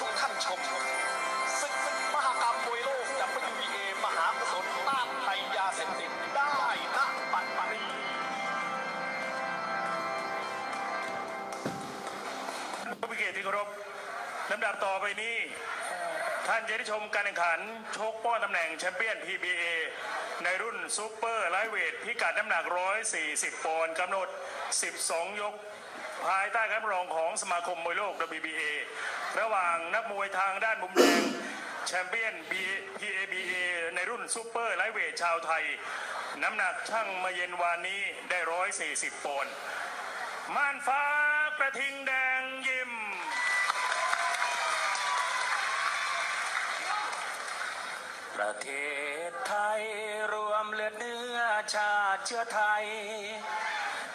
ทุกท่านชมศึกมหกรรมมวยโลก WBA มหากุศลต้านภัยยาเสพติดได้ณปัตตานีผู้เกียรติที่เคารพลำดับต่อไปนี้ ท่านจะได้ชมการแข่งขัน ชกป้อนตำแหน่งแชมเปี้ยน PBA ในรุ่นซูเปอร์ไลท์เวทพิกัดน้ำหนัก 140 ปอนด์กำหนด 12 ยก ภายใต้การรองของสมาคมมวยโลก WBA ระหว่างนักมวยทางด้านมุมแดงแชมเปี้ยน PABA ในรุ่นซูเปอร์ไลท์เวทชาวไทย น้ำหนักช่างมาเย็นวานนี้ได้ 140ปอนด์ม่านฟ้ากระทิงแดงยิมประเทศไทยรวมเลือดเนื้อชาติเชื้อไทย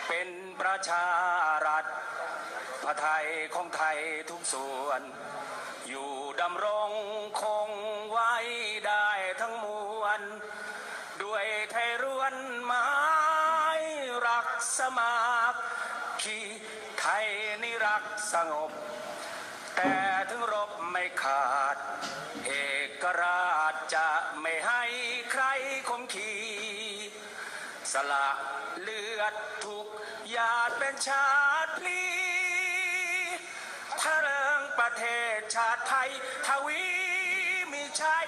เป็นประชารัฐ ไทยของไทยทุกส่วน อยู่ดำรงคงไว้ได้ทั้งมวล ด้วยไทยรวนไม้รักสมัครคีไทยนิรักสงบ แต่ถึงรบไม่ขาด เอกราชจะไม่ให้ใครคมขีสละเลือดทุกหยาดเป็นชา ประเทศชาติไทย ทวีมีชัย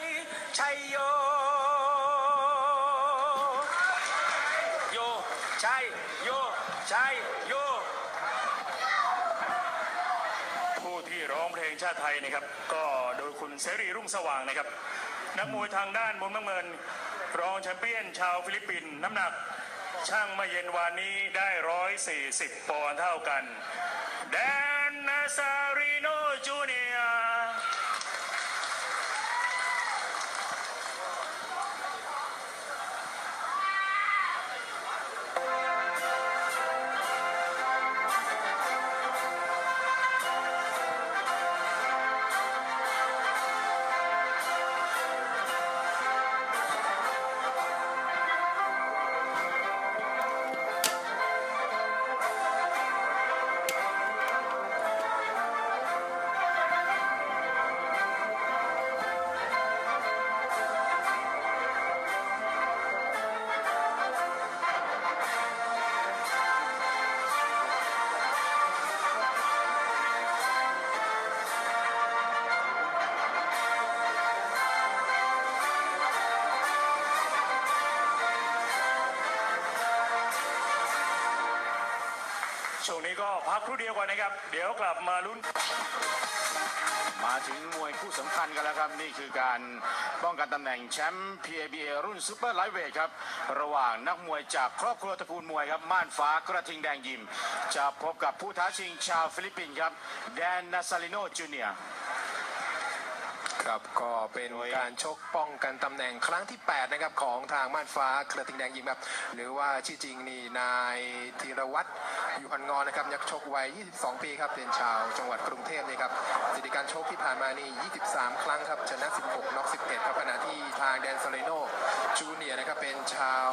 ชัยโย โยชัยโยชัยโย ผู้ที่ร้องเพลงชาติไทยนะครับ ก็โดยคุณเสรีรุ่งสว่างนะครับ นักมวยทางด้านมุมน้ำเงิน รองแชมเปี้ยนชาวฟิลิปปินส์น้ำหนักช่างมาเย็นวานนี้ได้ 140 ปอนด์เท่ากัน แด นา พักครู่เดียวก่อนนะครับ เดี๋ยวกลับมาลุ้น มาถึงมวยคู่สำคัญกันแล้วครับ นี่คือการป้องกันตำแหน่งแชมป์ PABA รุ่นซูเปอร์ไลท์เวทครับ ระหว่างนักมวยจากครอบครัวตระกูลมวยครับ ม่านฟ้ากระทิงแดงยิม จะพบกับผู้ท้าชิงชาวฟิลิปปินส์ครับ แดนนาซาลิโนจูเนียร์ ครับก็เป็นการชกป้องกันตำแหน่งครั้งที่ 8 นะครับ ของทางม่านฟ้ากระทิงแดงยิมครับ หรือว่าชื่อจริงนี่นายธีรวัตรอยู่พันงอนนะครับนักชกวัย 22 ปีครับเป็นชาวจังหวัดกรุงเทพนี่ครับสถิติการชกที่ผ่านมานี่ 23 ครั้งครับชนะ 16 น็อก 11 ครับขณะที่ทางแดนโซเลโนจูเนียนะครับเป็นชาว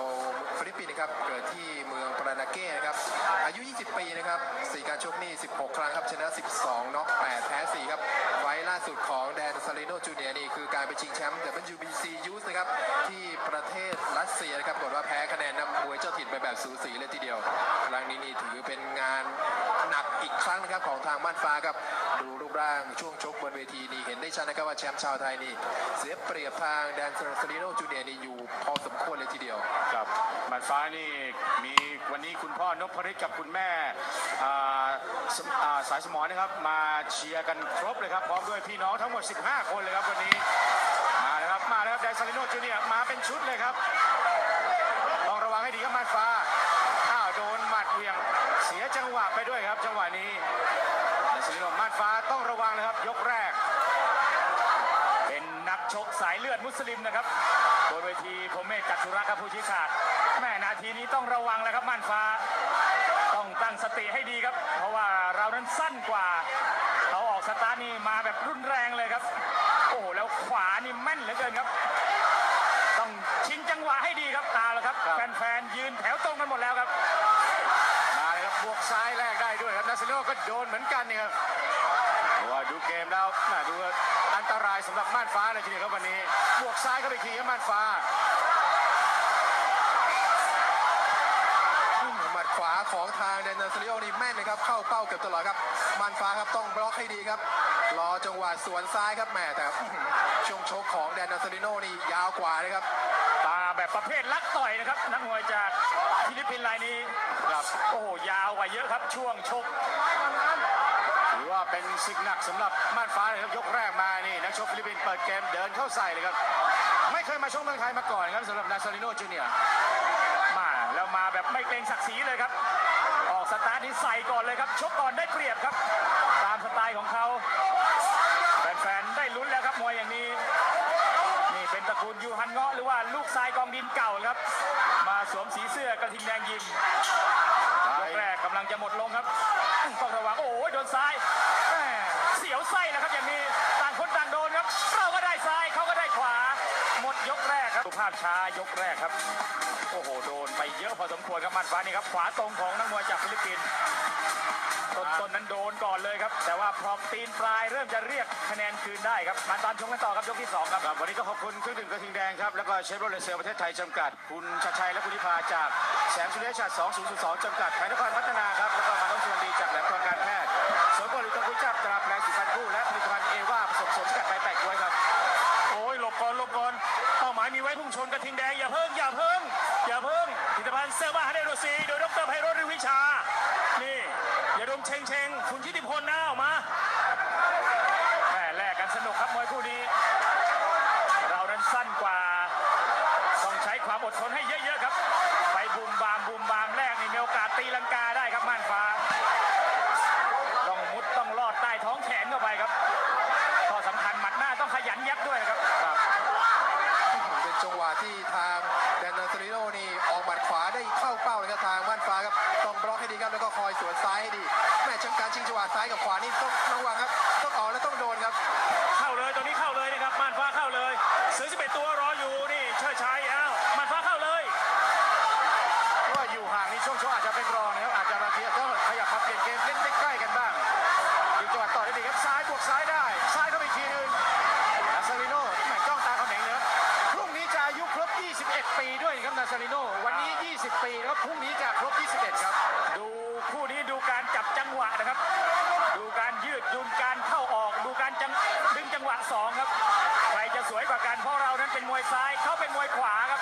ฟิลิปปินส์นะครับเกิดที่เมืองปรานาเก้นะครับอายุ 20 ปีนะครับสถิติการชกนี่ 16 ครั้งครับชนะ 12 น็อก 8 แพ้ 4 ครับ ล่าสุดของแดนซาริโนจูเนียนี่คือการไปชิงแชมป์ WBC ยูสนะครับ ที่ประเทศรัสเซียนะครับกดว่าแพ้คะแนนนำมวยเจ้าถิ่นไปแบบสูสีเลยทีเดียว ครั้งนี้นี่ถือเป็นงาน หนักอีกครั้งนะครับของทางม่านฟ้าครับดูรูปร่างช่วงชกบนเวทีนี่เห็นได้ชัดนะครับว่าแชมป์ชาวไทยนี่เสียเปรียบทางแดนซาเลโนจูเนียนี่อยู่พอสมควรเลยทีเดียวครับบันฟ้านี่มีวันนี้คุณพ่อนพฤทธิ์กับคุณแม่าสมอ่ายสมอนะครับมาเชียร์กันครบเลยครับพร้อมด้วยพี่น้องทั้งหมด 15 คนเลยครับวันนี้มาเลยครับมาเลยครับแดนซาลิโนจูเนียมาเป็นชุดเลยครับต้องระวังให้ดีครับมาดฟ้า อ้าวโดนหมัด เหวียงเสียจังหวะไปด้วยครับ จังหวะนี้แต่สิริโนมาดฟ้าต้องระวังนะครับ ยกแรก เป็นนักชกสายเลือดมุสลิมนะครับบนเวทีพรหมเมธกัตถุรักษ์ครับผู้ชี้ขาดแม่นาทีนี้ต้องระวังแล้วครับม่านฟ้า ต้องตั้งสติให้ดีครับ เพราะว่าเรานั้นสั้นกว่าเขาออกสตาร์ทนี่มาแบบรุนแรงเลยครับ โอ้โหแล้วขวานี่แม่นเหลือเกินครับ ต้องชิงจังหวะให้ดีครับเอาละครับ แฟนๆยืนแถวตรงกันหมดแล้วครับ มาเลยครับบวกซ้ายแรกได้ด้วยครับนาซิโนก็โดนเหมือนกันนี่ครับว่าดูเกมแล้วน่าดูอันตรายสำหรับม่านฟ้าเลยทีเดียวครับวันนี้บวกซ้ายเข้าไปอีกทีครับม่านฟ้าหมัดขวาของทางแดนนาซาริโอนี่แม่นนะครับเข้าเป้าเกือบตลอดครับมันฟ้าครับต้องบล็อกให้ดีครับรอจังหวะสวนซ้ายครับแหมแต่ช่วงชกของแดนนาซาริโนนี่ยาวกว่านะครับ แบบประเภทลักต่อยนะครับ นักมวยจากฟิลิปปินส์รายนี้ครับโอ้โหยาวกว่าเยอะครับช่วงชกถือว่าเป็นศึกหนักสำหรับม่านฟ้าเลยครับยกแรกมานี่นักชกฟิลิปปินส์เปิดเกมเดินเข้าใส่เลยครับ ไม่เคยมาชกเมืองไทยมาก่อนครับสำหรับนาซาริโนจูเนียร์มาแล้วมาแบบไม่เกรงศักดิ์ศรีเลยครับ ออกสตาร์ทนี่ใส่ก่อนเลยครับชกก่อนได้เปรียบครับ เก่าครับ มาสวมสีเสื้อกระทิงแดงยิมยกแรกกำลังจะหมดลงครับต้องระวังโอ้ยโดนซ้ายแม่เสียวไส้แล้วครับอย่างนี้ต่างคนต่างโดนครับ เราก็ได้ซ้ายเขาก็ได้ขวา หมดยกแรกครับดูภาพช้ายกแรกครับโอ้โหโดนไปเยอะพอสมควรครับมันฟ้านี่ครับขวาตรงของนักมวยจากฟิลิปปินส์ ต้นต้นนั้นโดนก่อนเลยครับ แต่ว่าพอตีนปลายเริ่มจะเรียกคะแนนคืนได้ครับ มาตามชมกันต่อครับยกที่สองครับครับ วันนี้ก็ขอบคุณเครื่องดื่มกระทิงแดงครับ แล้วก็เชฟโรเลเซลประเทศไทยจำกัด คุณชัดชัยและคุณนิพาจากแสงสุริยะชัด2002จำกัดไทยนครพัฒนาครับ แล้วก็มาต้องชวนดีจากแหลมทองการแพทย์สวนบริการกุจับตราแปลงสีฟันคู่และผลิตภัณฑ์เอว่าผสมสมสกัดใบแปลกด้วยครับ โอ้ยหลบก่อนหลบก่อนเป้าหมายมีไว้พุ่งชนกระทิงแดงอย่าเพิ่งอย่าเพิ่งอย่าเพิ่งผลิตภัณฑ์เซอร์มาฮาเดโรซีโดยดรไพโรจน์ฤทธิวิชานี่ อย่าดมเชงเชงคุณชิติพลนะออกมาแหม่แลกกันสนุกครับมวยคู่นี้ เรานั้นสั้นกว่า ต้องใช้ความอดทนให้เยอะๆครับ ไปบูมบามบูมบามแรกนี่มีโอกาสตีลังกาได้ครับม่านฟ้า ต้องมุดต้องลอดใต้ท้องแขนเข้าไปครับข้อสำคัญหมัดหน้าต้องขยันยับด้วยนะครับเป็นจังหวะที่ทางแดนนาซาริโนนี่ออกหมัดขวาได้เข้าเป้าเลยครับทางม่าน ดีครับแล้วก็คอยสวนซ้ายให้ดีแม่ช่างการชิงจังหวะซ้ายกับขวานี่ต้องระวังครับต้องออกและต้องโดนครับ เข้าเลยตรงนี้เข้าเลยนะครับม่านฟ้าเข้าเลยซื้อ11ตัวรออยู่นี่เชิดชัยอ้าวม่านฟ้าเข้าเลยเพราะว่าอยู่ห่างนี่ช่วงชกอาจจะเป็นรองนะครับอาจจะบางทีก็ขยับมาเปลี่ยนเกมเล่นใกล้ๆกันบ้างยิงจังหวะต่อได้ดีครับซ้ายบวกซ้ายได้ ซ้ายเข้าไปอีกทีหนึงนาซาริโน่แหม่จ้องตาเขาเหน่งเลยครับพรุ่งนี้จะอายุครบ 21 ปีด้วยนะครับนาซาริโน่วันนี้ 20 ปีแล้วพรุ่งนี้จะครบ 21 ครับ ดูคู่นี้ดูการจับจังหวะนะครับ ดูการยืดหยุ่นการเข้าออก ดูการจังดึงจังหวะสองครับใครจะสวยกว่ากัน เป็นมวยซ้ายเขาเป็นมวยขวาครับ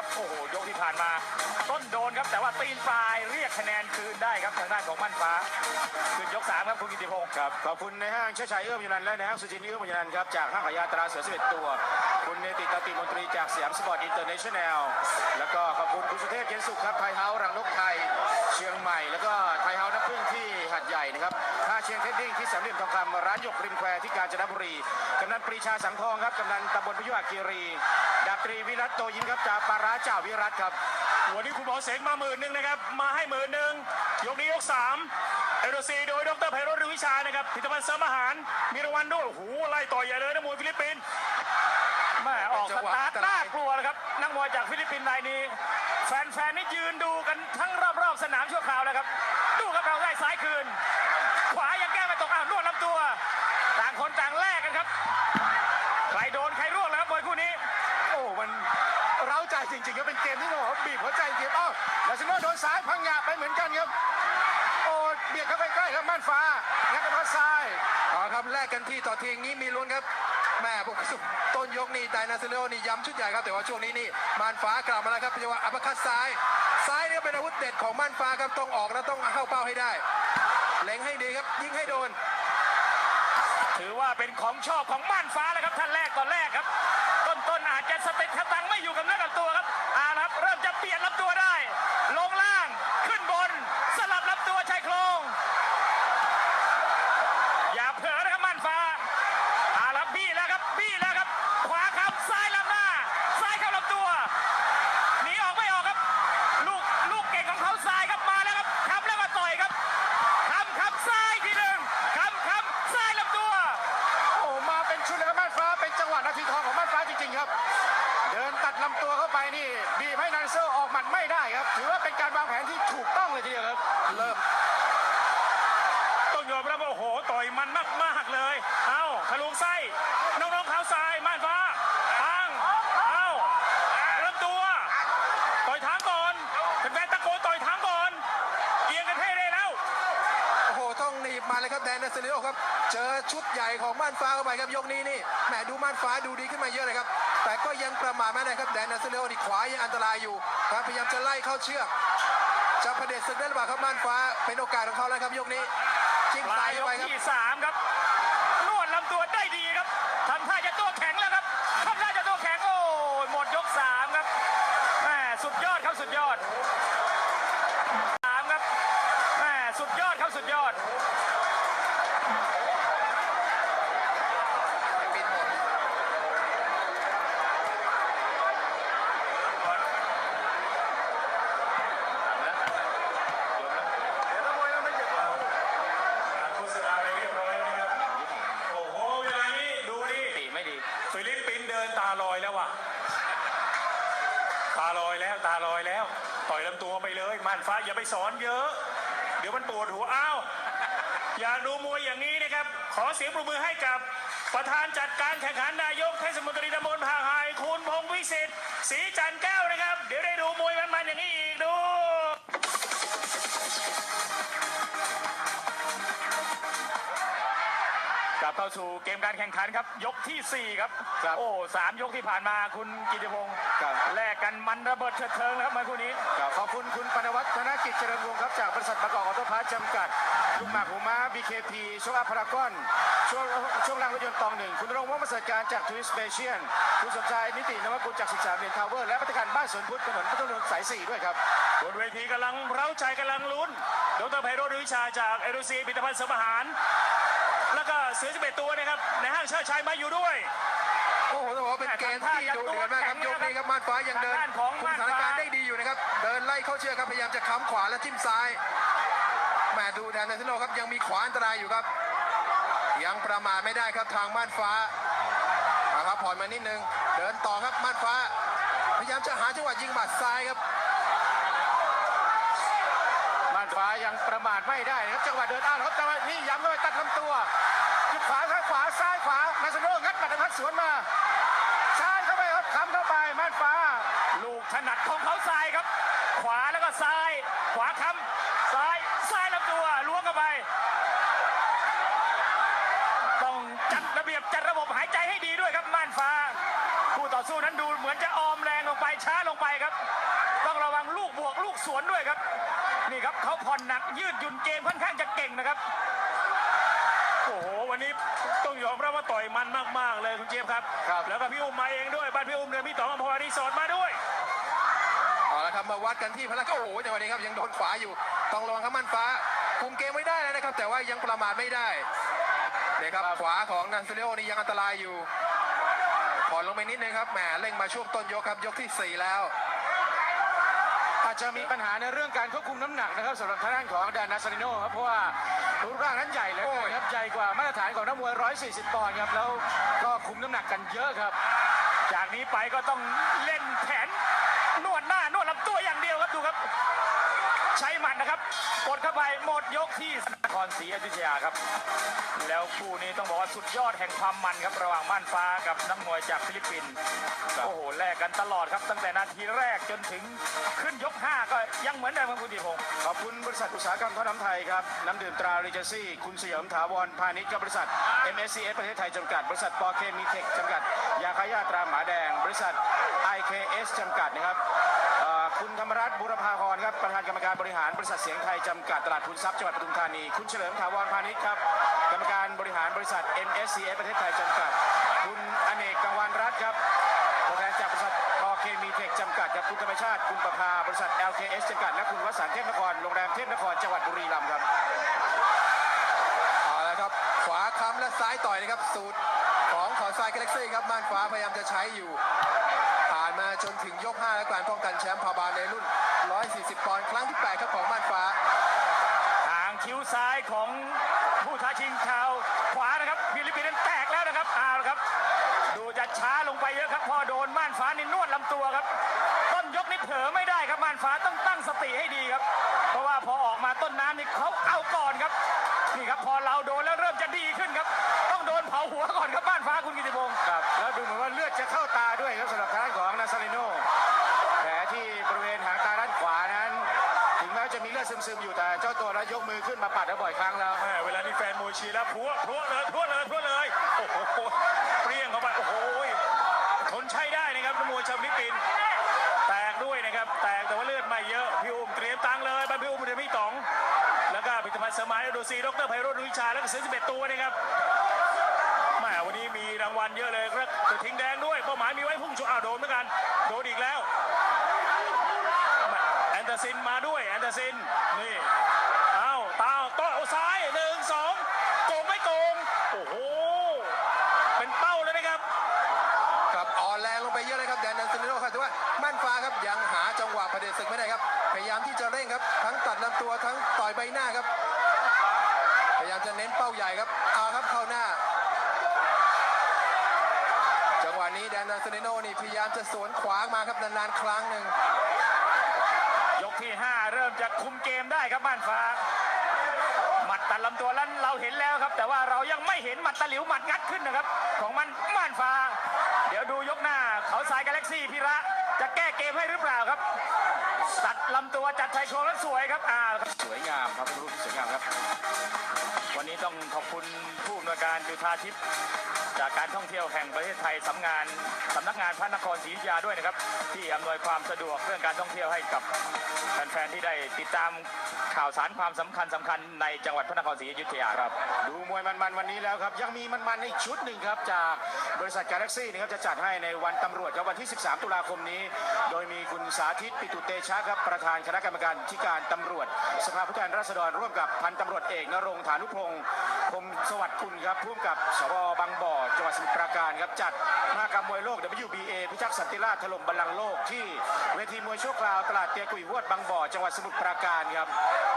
ครับโอ้โหยกที่ผ่านมา ต้นโดนครับแต่ว่าตีนปลายเรียกคะแนนคืนได้ครับทางด้านของมั่นฟ้าคืนยกสามครับคุณกิติพงศ์ครับขอบคุณในห้างเชื้อชัยเอื้อมยนันและในห้างสุจินเอื้อมยนันครับจากห้างขายยาตราเสือ11ตัว คุณเนติตติมนตรีจากสยามสปอร์ตอินเตอร์เนชั่นแนลแล้วก็ขอบคุณคุณสุเทพเย็นสุขครับไทยเฮาส์รังนกไทยเชียงใหม่ แล้วก็ไทยเฮาส์น้ำผึ้งที่หัดใหญ่นะครับ ชียงเทดดิ้งที่สามเหลี่ยมทองคำร้านหยกริมแควที่กาญจนบุรีกำนันปรีชาสังทองครับกำนันตำบลพยุหคีรีดาบตรีวิรัตโตยินครับจากปาราจ่าวิรัตครับวันนี้คุณหมอเสงมาหมื่นหนึ่งนะครับมาให้หมื่นหนึ่งยกนี้ยกสามเอโรซีโดยดรไพโรจน์ฤทธิวิชานะครับผลิตภัณฑ์เสริมอาหารมีรางวัลด้วยโอ้โหไล่ต่อยใหญ่เลยนะมวยฟิลิปปินส์แม่ออกสตาร์ทน่ากลัวนะครับนักมวยจากฟิลิปปินส์รายนี้ แฟนๆนี่ยืนดูกันทั้งรอบๆสนามชั่วคราวแล้วครับ ดูครับเราได้ซ้ายคืน คนต่างแลกกันครับ ใครโดนใครร่วงแล้วครับมวยคู่นี้ โอ้มันเร้าใจจริงๆครับเป็นเกมที่ต้องบอกว่าบีบหัวใจจริงๆอ้าวลาซิโนโดนซ้ายพังงะไปเหมือนกันครับ โอ้อ้เบียดเข้าไปใกล้ครับม่านฟ้างัดกับซ้ายเอาครับแลกกันที่ต่อทีอย่างนี้มีลุ้นครับแม่ผมต้นยกนี่ไดนาซิเลโอนี่ย้ำชุดใหญ่ครับแต่ว่าช่วงนี้นี่มานฟ้ากลับมาแล้วครับจังหวะอัปเปอร์คัตซ้าย ซ้ายนี่ก็เป็นอาวุธเด็ดของม่านฟ้าครับต้องออกแล้วต้องเข้าเป้าให้ได้เล็งให้ดีครับยิงให้โดน ถือว่าเป็นของชอบของม่านฟ้าแล้วครับท่านแรกตอนแรกครับ ต้นต้นๆอาจจะสติสตังค์ไม่อยู่กับเนื้อกับตัวครับเอาละครับเริ่มจะเปลี่ยนลำตัวได้ ลงล่างขึ้นบน สลับลำตัวชายโครง อย่าเผลอนะครับม่านฟ้าเอาละบี้แล้วครับบี้แล้วครับ ขวาครับซ้ายลำหน้า ซ้ายเข้าลำตัวหนีออกไม่ออกครับ ลูกลูกเก่งของเขาซ้ายครับมาแล้วครับทำแล้วก็ต่อยครับทำครับซ้ายทีหนึ่งคำคำซ้ายลำตัว โอ้มาเป็นชุดเลยครับม่านฟ้าเป็น จังหวะนาทีทองของม่านฟ้าจริงๆครับ เดินตัดลำตัวเข้าไปนี่บีบให้นันเซอร์ออกหมัดไม่ได้ครับ ถือว่าเป็นการวางแผนที่ถูกต้องเลยทีเดียวครับ เริ่มต้องยอมรับว่าโอ้โหต่อยมันมากๆเลย เอ้าทะลุไส้น้องๆเท้าซ้ายม่านฟ้าปังเอาลำตัว ต่อยทางก่อนเป็นแฟนๆตะโกนต่อยทางก่อน เอียงกันเท่ได้แล้ว โอ้โหต้องหนีบมา เลยครับแดนนาซิเลโอครับ เจอชุดใหญ่ของม่านฟ้าเข้าไปครับยกนี้นี่แหมดูม่านฟ้าดูดีขึ้นมาเยอะเลยครับ แต่ก็ยังประมาทไม่ได้ครับแดนนาซิเลโอนี่ขวายังอันตรายอยู่ครับพยายามจะไล่เข้าเชือกจะประเด็นศึกได้หรือเปล่าครับม่านฟ้าเป็นโอกาสของเขาแล้วครับยกนี้จิ้มปลาซ้ายเข้าไปครับที่สามครับนวดลำตัวได้ดีครับทำท่าจะตัวแข็งแล้วครับทำท่าจะตัวแข็งโอ้หมดยกสามครับแหมสุดยอดครับสุดยอดสามครับแม่สุดยอดครับสุดยอด ปิดหมด โฆษณาไปเรียบร้อยแล้วนะครับ โอ้โหเวลานี้ดูดิ ตีไม่ดี ฟิ ลิปปินเดินตาลอยแล้วว่ะ ตาลอยแล้วตาลอยแล้ว ต่อยลำตัวไปเลยม่านฟ้าอย่าไปสอนเยอะ เดี๋ยวมันปวดหัวอ้าวอยากดูมวยอย่างนี้นะครับ ขอเสียงปรบมือให้กับประธานจัดการแข่งขันนายกเทศมนตรีตำบลผาไฮคุณพงษ์วิสิทธิ์ศรีจันทร์แก้วนะครับ เดี๋ยวได้ดูมวยมันๆอย่างนี้อีกดู เข้าสู่เกมการแข่งขันครับ ยกที่ 4 ครับ ครับโอ้สามยกที่ผ่านมาคุณกิติพงศ์ครับ แลกกันมันระเบิดเถิดเทิงนะครับเมื่อคู่นี้ครับขอบคุณคุณปนวัฒน์ธนกิจเจริญวงศ์ครับจากบริษัทประกอบออโต้พาร์ทจำกัด ลูกหมากหูม้า BKP ช่วงอัพพารากอนช่วงช่วงล่างรถยนต์ตองหนึ่ง คุณรงค์ว่ประเสริฐการจากทวิสเปเชียน คุณสมชายนิตินวกุลจากศึกษาเรียนทาวเวอร์ และพัฒการบ้านสวนพุทธถนนพุทธนนท์สายสี่ด้วยครับ บนเวทีกำลังเร้าใจกำลังลุ้น ดรไพโรจน์วิชาจากเอรุซีพิพิธภัณฑ์เสริมอาหารแล้วก็ เสือ11ตัวนะครับในห้างเชิดชัยมาอยู่ด้วย โอ้โหต้องบอกว่าเป็นเกมที่ดูเดือดมากครับยกนี้ครับม่านฟ้ายังเดินทางด้านของคุมม่านสถานฟ้าการณ์ได้ดีอยู่นะครับ เดินไล่เข้าเชือกครับพยายามจะค้ำขวาและจิ้มซ้ายแหมดูแดนนาซิเลโอครับยังมีขวาอันตรายอยู่ครับ ยังประมาทไม่ได้ครับทางม่านฟ้าเอาครับผ่อนมานิดนึงเดินต่อครับม่านฟ้า พยายามจะหาจังหวะยิงหมัดซ้ายครับม่านฟ้ายังประมาทไม่ได้นะครับจังหวะเดินอ้าวครับจังหวะนี้ย้ำเข้าไปตัดลำตัว จุดขวาซ้ายขวาซ้ายขวานาซาโดงัดหมัดพัดสวนมา ซ้ายเข้าไปครับค้ำเข้าไปม่านฟ้า ลูกถนัดของเขาซ้ายครับ ขวาแล้วก็ซ้าย ขวาค้ำซ้ายซ้ายลำตัวล้วงเข้าไป ต้องจัดระเบียบจัดระบบหายใจให้ดีด้วยครับม่านฟ้า คู่ต่อสู้นั้นดูเหมือนจะออมแรงลงไปช้าลงไปครับ ต้องระวังลูกบวกลูกสวนด้วยครับนี่ครับเขาผ่อนหนักยืดหยุ่นเกมค่อนข้างจะเก่งนะครับ วันนี้ต้องยอมรับว่าต่อยมันมาก ๆ เลยคุณเจี๊ยบครับ ครับ แล้วก็พี่อุ้มมาเองด้วย บ้านพี่อุ้มเนี่ยพี่ต๋องอภวารีสอร์ทมาด้วย เอาละครับมาวัดกันที่พลังโอ้โหจังหวะนี้ครับยังโดนขวาอยู่ต้องระวังครับม่านฟ้าคุมเกมไว้ได้แล้วนะครับ แต่ว่ายังประมาทไม่ได้เนี่ยครับขวาของนันซิเลโอนี่ยังอันตรายอยู่ผ่อนลงไปนิดนึงครับแหมเร่งมาช่วงต้นยกครับยกที่สี่แล้ว อาจจะมีปัญหาในเรื่องการควบคุมน้ำหนักนะครับสำหรับทางด้านของแดนนาซาริโนครับเพราะว่ารูปร่างนั้นใหญ่เหลยครับใหญ่กว่ามาตรฐานของนักมวย 140 ปอนด์ครับแล้วก็คุมน้ำหนักกันเยอะครับ จากนี้ไปก็ต้องเล่นแผนนวดหน้านวดลำตัวอย่างเดียวครับดูครับ ใช้หมัดนะครับกดเข้าไปหมดยกที่นครศรีอยุธยาครับ แล้วคู่นี้ต้องบอกว่าสุดยอดแห่งความมันครับระหว่างม่านฟ้ากับนักมวยจากฟิลิปปินส์โอ้โหแลกกันตลอดครับ ตั้งแต่นาทีแรกจนถึงขึ้นยก 5 ก็ยังเหมือนเดิมครับคุณดิพงศ์ขอบคุณบริษัทอุตสาหกรรมท่อน้ำไทยครับน้ำดื่มตราเรเจซี่ คุณสยามถาวรพาณิชย์กับบริษัท MSCS ประเทศไทยจำกัด บริษัทปอเคมีเทคจำกัดยาคายาตราหมาแดง บริษัท IKS จำกัดนะครับเอ่อคุณธรรมรัตน์บุรพาพรครับประธานกรรมการบริหารบริษัทเสียงไทยจำกัดตลาดทุนทรัพย์จังหวัดปทุมธานี คุณเฉลิมถาวรพาณิชย์ครับ กรรมการบริหารบริษัท MSCS ประเทศไทยจำกัด คุณอเนกกังวานรัตน์ครับตัวแทนจากบริษัทปอเคมีเทคจำกัดครับคุณธรรมชาติ คุณประภา บริษัท LKS จำกัด และคุณวสันต์เทพนคร โรงแรมเทพนคร จังหวัดบุรีรัมย์ครับ เอาละครับ ขวาค้ำและซ้ายต่อยนะครับ สูตรของขอทรายกาแล็กซี่ครับ ม่านฟ้าพยายามจะใช้อยู่ ผ่านมาจนถึงยก 5 และการป้องกันแชมป์พาบาในรุ่น 140 ปอนด์ ครั้งที่ 8 ครับของม่านฟ้า ทางคิ้วซ้ายของผู้ ท้าชิงชาวขวานะครับฟิลิปปินส์นั้นแตกแล้วนะครับเอาละครับ ดูจะช้าลงไปเยอะครับพอโดนม่านฟ้านี่นวดลำตัวครับ ต้นยกนี่เผลอไม่ได้ครับม่านฟ้าต้องตั้งสติให้ดีครับ เพราะว่าพอออกมาต้นน้ำนี่เขาเอาก่อนครับนี่ครับพอเราโดนแล้วเริ่มจะดีขึ้นครับ ต้องโดนเผาหัวก่อนครับม่านฟ้าคุณกิติพงศ์ครับแล้วดูเหมือนว่าเลือดจะเข้าตาด้วยครับสำหรับทางด้านของนาซาริโนแผลที่บริเวณหางตาด้านขวานั้น ถึงแม้จะมีเลือดซึมๆอยู่แต่เจ้าตัวแล้วยกมือขึ้นมาปัดแล้วบ่อยครั้งแล้ว ชียร์แล้วพัวพัวเลยพัวเลยพัวเลยโอ้โหเปรี้ยงเข้าไปโอ้โหทนใช้ได้นะครับนักมวยชาวฟิลิปปินส์แตกด้วยนะครับ แตกแต่ว่าเลือดไม่เยอะพี่อุ้มเตรียมตังเลยไปพี่อุ้มเตรียมพี่ต๋องแล้วก็ผลิตภัณฑ์สมอาหารโดซีดรไพโรจน์วิชาแล้วก็ซื้อ11ตัวนะครับแม่วันนี้มีรางวัลเยอะเลยครับตัวทิ้งแดงด้วยเป้าหมายมีไว้พุ่งชนอ้าวโดนเหมือนกันโดนอีกแล้วแอนเดอร์ซินมาด้วยแอนเดอร์ซินนี่เอาตาโต้เอาซ้ายหนึ่งสอง ยังหาจังหวะประเดชศึกไม่ได้ครับพยายามที่จะเร่งครับ ทั้งตัดลำตัวทั้งต่อยใบหน้าครับ พยายามจะเน้นเป้าใหญ่ครับเอาครับเข้าหน้า จังหวะนี้แดนนันซิโนนี่พยายามจะสวนขวางมาครับนานๆครั้งหนึ่งยกที่ 5 เริ่มจะคุมเกมได้ครับม่านฟ้าหมัดตัดลำตัวแล้วเราเห็นแล้วครับ แต่ว่าเรายังไม่เห็นหมัดตะหลิวหมัดงัดขึ้นนะครับ ของมันม่านฟ้า เดี๋ยวดูยกหน้าเขาสายกาแล็กซี่พิระ จะแก้เกมให้หรือเปล่าครับ ตัดลำตัวจัดชายโครงแล้วสวยครับอ่าสวยงามครับรูปสวยงามครับ วันนี้ต้องขอบคุณผู้อำนวยการจุธาทิพย์จากการท่องเที่ยวแห่งประเทศไทยสำงานสำนักงานพระนครศรีอยุธยาด้วยนะครับ ที่อำนวยความสะดวกเรื่องการท่องเที่ยวให้กับแฟนๆที่ได้ติดตามข่าวสารความสำคัญสำคัญในจังหวัดพระนครศรีอยุธยาครับ ดูมวยมันๆวันนี้แล้วครับ ยังมีมันๆอีกชุดหนึ่งครับ จากบริษัทกาแล็กซี่นะครับจะจัดให้ในวันตำรวจครับวันที่ 13 ตุลาคมนี้ โดยมีคุณสาธิตปิตุเตชะครับประธานคณะกรรมการที่การตำรวจ สภาผู้แทนราษฎรร่วมกับพันตำรวจเอกนรงฐานุพงศ์พรหมสวัสดิ์คุณครับร่วมกับสบบังบ่อจังหวัดสมุทรปราการครับจัดมหากรรมมวยโลก WBA พิทักษ์สันติราษฎร์ถล่มบัลลังก์โลกที่เวทีมวยชั่วคราวตลาดเตียกุยวดบางบ่อจังหวัดสมุทรปราการครับ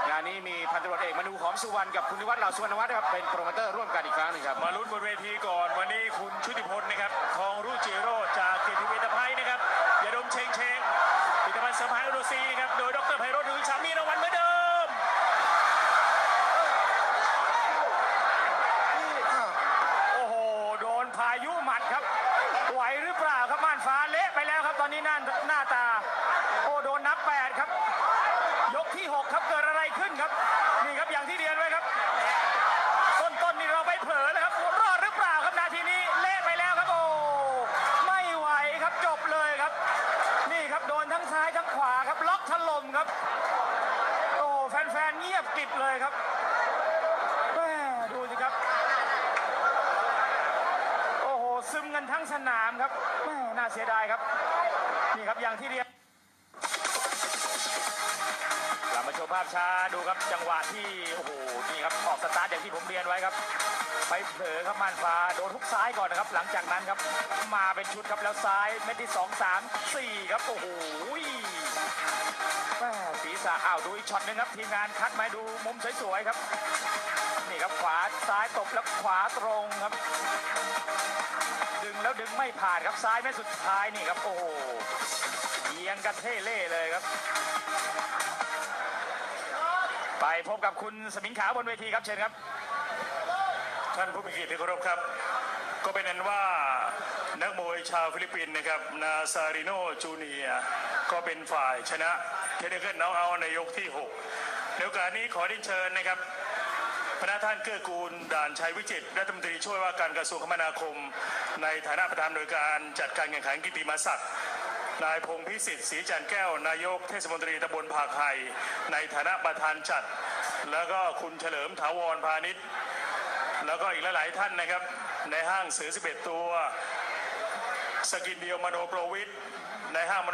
งานนี้มีพันตำรวจเอกมนูหอมสุวรรณกับคุณนิวัฒน์เหล่าสุวรรณวัฒน์ครับเป็นโปรโมเตอร์ร่วมกันอีกครั้งหนึงครับมาลุ้นบนเวทีก่อนวันนี้คุณชุติพลนะครับทองรุจิโรจจากเกียรติเวทภัยนะครับยาดมเชงเชงผลิตภัณฑ์เสริมอาหารโดซีนะครับโดยดรไพโรจน์วิชามีรางวัลเหมือนเดิม โอ้โห โดนพายุหมัดครับ ไหวหรือเปล่าครับม่านฟ้าเละไปแล้วครับตอนนี้หน้าหน้าตา โอ้โดนนับแปดครับ ยกที่ 6 ครับเกิดอะไรขึ้นครับ นี่ครับอย่างที่เรียนไว้ครับ ต้นต้นนี่เราไปเผลอเลยครับรอดหรือเปล่าครับนาทีนี้เละไปแล้วครับโอ้ไม่ไหวครับจบเลยครับ นี่ครับโดนทั้งซ้ายทั้งขวาครับล็อกถล่มครับ โอ้แฟนๆเงียบกริบเลยครับแม่ดูสิครับ โอ้โห ซึมกันทั้งสนามครับแม่น่ายดายครับ นี่ครับอย่างที่เรียนกลับมาชมภาพช้าดูครับจังหวะที่โอ้โหนี่ครับออกสตาร์ทอย่างที่ผมเรียนไว้ครับ ไปเผลอครับม่านฟ้าโดนทุกซ้ายก่อนนะครับ หลังจากนั้นครับมาเป็นชุดครับแล้วซ้ายเม็ดที่สองสามสี่ครับโอ้โหแม่ศีรษะอ้าวดูอีกช็อตหนึงครับทีมงานคัดมาให้ดูมุมสวยๆครับ นี่ครับขวาซ้ายตบแล้วขวาตรงครับ ดึงแล้วดึงไม่ผ่านครับซ้ายแม่สุดท้ายนี่ครับโอ้โหเอียงกันเท่เล่เลยครับ ไปพบกับคุณสมิงขาวบนเวทีครับเชิญครับ ท่านผู้มีเกียรติที่เคารพครับ ก็เป็นนั้นว่านักมวยชาวฟิลิปปินส์นะครับนาซาริโนจูเนียก็เป็นฝ่ายชนะเทนนิเกิลน้องเอาในยกที่6ในโอกาสนี้ขอเรียนเชิญนะครับพระท่านเกื้อกูลด่านชัยวิจิตรรัฐมนตรีช่วยว่าการกระทรวงคมนาคม ในฐานะประธานโดยการจัดการแข่งขันกิติมศักดิ์นายพงพิสิทธิ์ศรีจันแก้ว นายกเทศมนตรีตำบลผาไห่ในฐานะประธานจัด แล้วก็คุณเฉลิมถาวรพาณิชย์แล้วก็อีกหลาย ๆ ท่านนะครับ ในห้างเสือ11 ตัว สกินเดียวมโนโปรวิทในห้าง